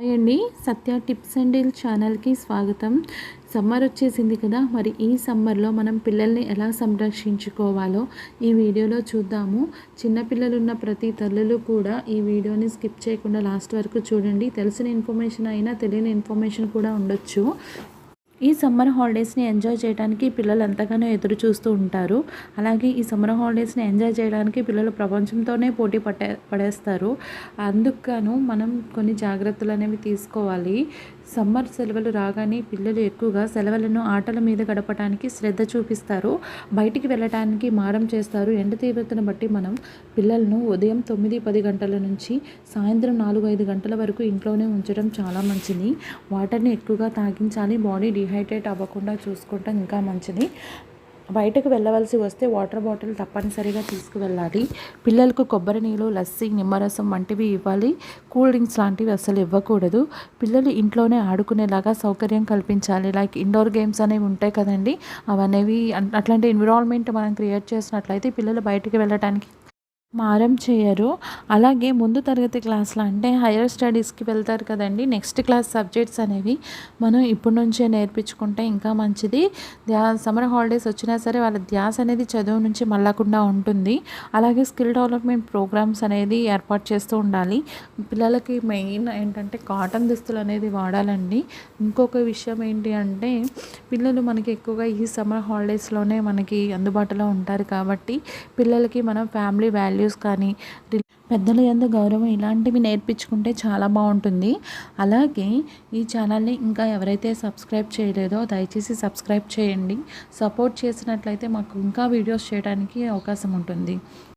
Hi అండి. సత్య tips and deal ఛానల్కి స్వాగతం. సమ్మర్ వచ్చేసింది కదా మరి ఈ సమ్మర్లో మనం పిల్లల్ని ఎలా సంరక్షించుకోవాలో ఈ వీడియోలో చూద్దాము. చిన్నపిల్లలు ఉన్న ప్రతి తల్లులు కూడా ఈ వీడియోని స్కిప్ చేయకుండా లాస్ట్ వరకు చూడండి. తెలిసిన ఇన్ఫర్మేషన్ అయినా తెలియని ఇన్ఫర్మేషన్ కూడా ఉండొచ్చు. ఈ సమ్మర్ హాలిడేస్ని ఎంజాయ్ చేయడానికి పిల్లలు ఎంతగానో ఎదురు చూస్తూ ఉంటారు. అలాగే ఈ సమ్మర్ హాలిడేస్ని ఎంజాయ్ చేయడానికి పిల్లలు ప్రపంచంతోనే పోటీ పట్టే పడేస్తారు. అందుకు మనం కొన్ని జాగ్రత్తలు అనేవి తీసుకోవాలి. సమ్మర్ సెలవులు రాగానే పిల్లలు ఎక్కువగా సెలవులను ఆటల మీద గడపడానికి శ్రద్ధ చూపిస్తారు. బయటికి వెళ్ళటానికి మారం చేస్తారు. ఎండ తీవ్రతను బట్టి మనం పిల్లలను ఉదయం తొమ్మిది పది గంటల నుంచి సాయంత్రం నాలుగు ఐదు గంటల వరకు ఇంట్లోనే ఉంచడం చాలా మంచిది. వాటర్ని ఎక్కువగా తాగించాలి. బాడీ డిహైడ్రేట్ అవ్వకుండా చూసుకుంటాం ఇంకా మంచిది. బయటకు వెళ్ళవలసి వస్తే వాటర్ బాటిల్ తప్పనిసరిగా తీసుకువెళ్ళాలి. పిల్లలకు కొబ్బరి నీళ్ళు లస్సీ నిమ్మరసం వంటివి ఇవ్వాలి. కూల్ డ్రింక్స్ లాంటివి అసలు ఇవ్వకూడదు. పిల్లలు ఇంట్లోనే ఆడుకునేలాగా సౌకర్యం కల్పించాలి. లైక్ ఇండోర్ గేమ్స్ అనేవి ఉంటాయి కదండి. అవనేవి అట్లాంటి ఎన్విరాన్మెంట్ మనం క్రియేట్ చేసినట్లయితే పిల్లలు బయటికి వెళ్ళడానికి మారం చేయరు. అలాగే ముందు తరగతి క్లాస్లో అంటే హైయర్ స్టడీస్కి వెళ్తారు కదండి. నెక్స్ట్ క్లాస్ సబ్జెక్ట్స్ అనేవి మనం ఇప్పటి నుంచే నేర్పించుకుంటే ఇంకా మంచిది. ధ్యా సమ్మర్ హాలిడేస్ వచ్చినా సరే వాళ్ళ ధ్యాస అనేది చదువు నుంచి మళ్ళకుండా ఉంటుంది. అలాగే స్కిల్ డెవలప్మెంట్ ప్రోగ్రామ్స్ అనేది ఏర్పాటు చేస్తూ ఉండాలి. పిల్లలకి మెయిన్ ఏంటంటే కాటన్ దుస్తులు అనేది వాడాలండి. ఇంకొక విషయం ఏంటి అంటే పిల్లలు మనకి ఎక్కువగా ఈ సమ్మర్ హాలిడేస్లోనే మనకి అందుబాటులో ఉంటారు కాబట్టి పిల్లలకి మనం ఫ్యామిలీ వాల్యూ వాల్యూస్ కానీ పెద్దల ఎందు గౌరవం ఇలాంటివి నేర్పించుకుంటే చాలా బాగుంటుంది. అలాగే ఈ ఛానల్ని ఇంకా ఎవరైతే సబ్స్క్రైబ్ చేయలేదో దయచేసి సబ్స్క్రైబ్ చేయండి. సపోర్ట్ చేసినట్లయితే మాకు ఇంకా వీడియోస్ చేయడానికి అవకాశం ఉంటుంది.